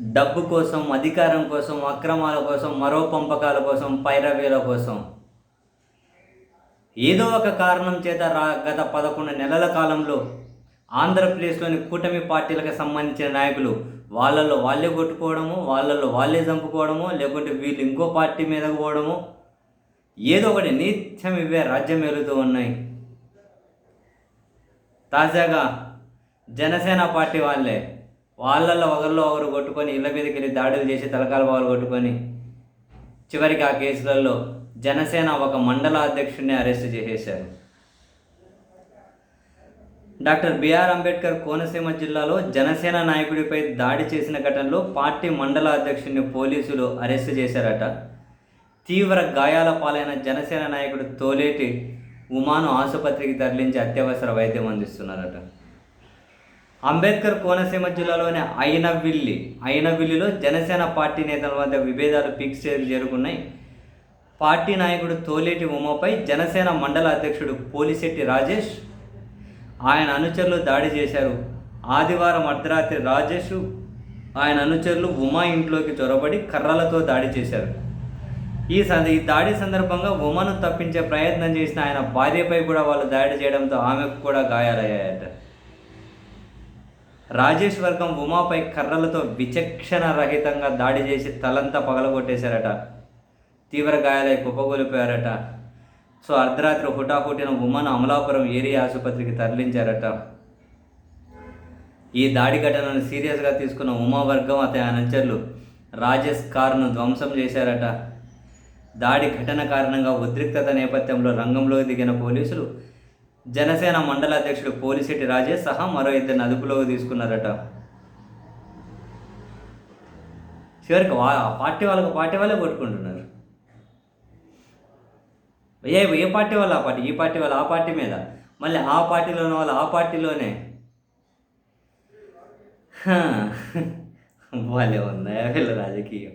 డబ్బు కోసం అధికారం కోసం అక్రమాల కోసం మరో పంపకాల కోసం పైరవీల కోసం. ఏదో ఒక కారణం చేత రా గత పదకొండు నెలల కాలంలో ఆంధ్రప్రదేశ్లోని కూటమి పార్టీలకు సంబంధించిన నాయకులు వాళ్ళల్లో వాళ్ళే కొట్టుకోవడము వాళ్ళల్లో వాళ్ళే చంపుకోవడము లేకుంటే వీళ్ళు ఇంకో పార్టీ మీదకు పోవడము ఏదో ఒకటి నిత్యం ఇవే రాజ్యం వెలుతూ ఉన్నాయి. తాజాగా జనసేన పార్టీ వాళ్ళే వాళ్ళల్లో ఒకరిలో ఒకరు కొట్టుకొని ఇళ్ళ మీదకి వెళ్ళి దాడులు చేసి తలకాల బావులు కొట్టుకొని చివరికి ఆ కేసులలో జనసేన ఒక మండల అధ్యక్షుడిని అరెస్ట్ చేసేశారు. డాక్టర్ బిఆర్ అంబేద్కర్ కోనసీమ జిల్లాలో జనసేన నాయకుడిపై దాడి చేసిన ఘటనలో పార్టీ మండల అధ్యక్షుడిని పోలీసులు అరెస్ట్ చేశారట. తీవ్ర గాయాల పాలైన జనసేన నాయకుడు తోలేటి ఉమాను ఆసుపత్రికి తరలించి అత్యవసర వైద్యం అందిస్తున్నారట. అంబేద్కర్ కోనసీమ జిల్లాలోని అయినవిల్లి అయినవిల్లిలో జనసేన పార్టీ నేతల మధ్య విభేదాలు పీక్ జరుగున్నాయి. పార్టీ నాయకుడు తోలేటి ఉమపై జనసేన మండల అధ్యక్షుడు పోలిశెట్టి రాజేష్ ఆయన అనుచరులు దాడి చేశారు. ఆదివారం అర్ధరాత్రి రాజేష్ ఆయన అనుచరులు ఉమా ఇంట్లోకి చొరబడి కర్రలతో దాడి చేశారు. ఈ సంద ఈ దాడి సందర్భంగా ఉమను తప్పించే ప్రయత్నం చేసిన ఆయన భార్యపై కూడా వాళ్ళు దాడి చేయడంతో ఆమెకు కూడా గాయాలయ్యాయట. రాజేష్ వర్గం ఉమాపై కర్రలతో విచక్షణ రహితంగా దాడి చేసి తలంతా పగలగొట్టేశారట. తీవ్ర గాయాలై కుప్పగొలిపోయారట సో అర్ధరాత్రి హుటాహుటిన ఉమాను అమలాపురం ఏరియా ఆసుపత్రికి తరలించారట. ఈ దాడి ఘటనను సీరియస్గా తీసుకున్న ఉమా వర్గం అతని అనుచరులు రాజేష్ కారును ధ్వంసం చేశారట. దాడి ఘటన కారణంగా ఉద్రిక్తత నేపథ్యంలో రంగంలోకి దిగిన పోలీసులు జనసేన మండల అధ్యక్షుడు పోలిశెట్టి రాజేష్ సహా మరో ఇద్దరిని అదుపులోకి తీసుకున్నారట. చివరికి వా ఆ పార్టీ వాళ్ళకు పార్టీ వాళ్ళే కొట్టుకుంటున్నారు. ఏ ఏ పార్టీ వాళ్ళు ఆ పార్టీ? ఈ పార్టీ వాళ్ళు ఆ పార్టీ మీద? మళ్ళీ ఆ పార్టీలోని వాళ్ళు ఆ పార్టీలోనే? వాళ్ళే భలే ఉందా వీళ్ళ రాజకీయం.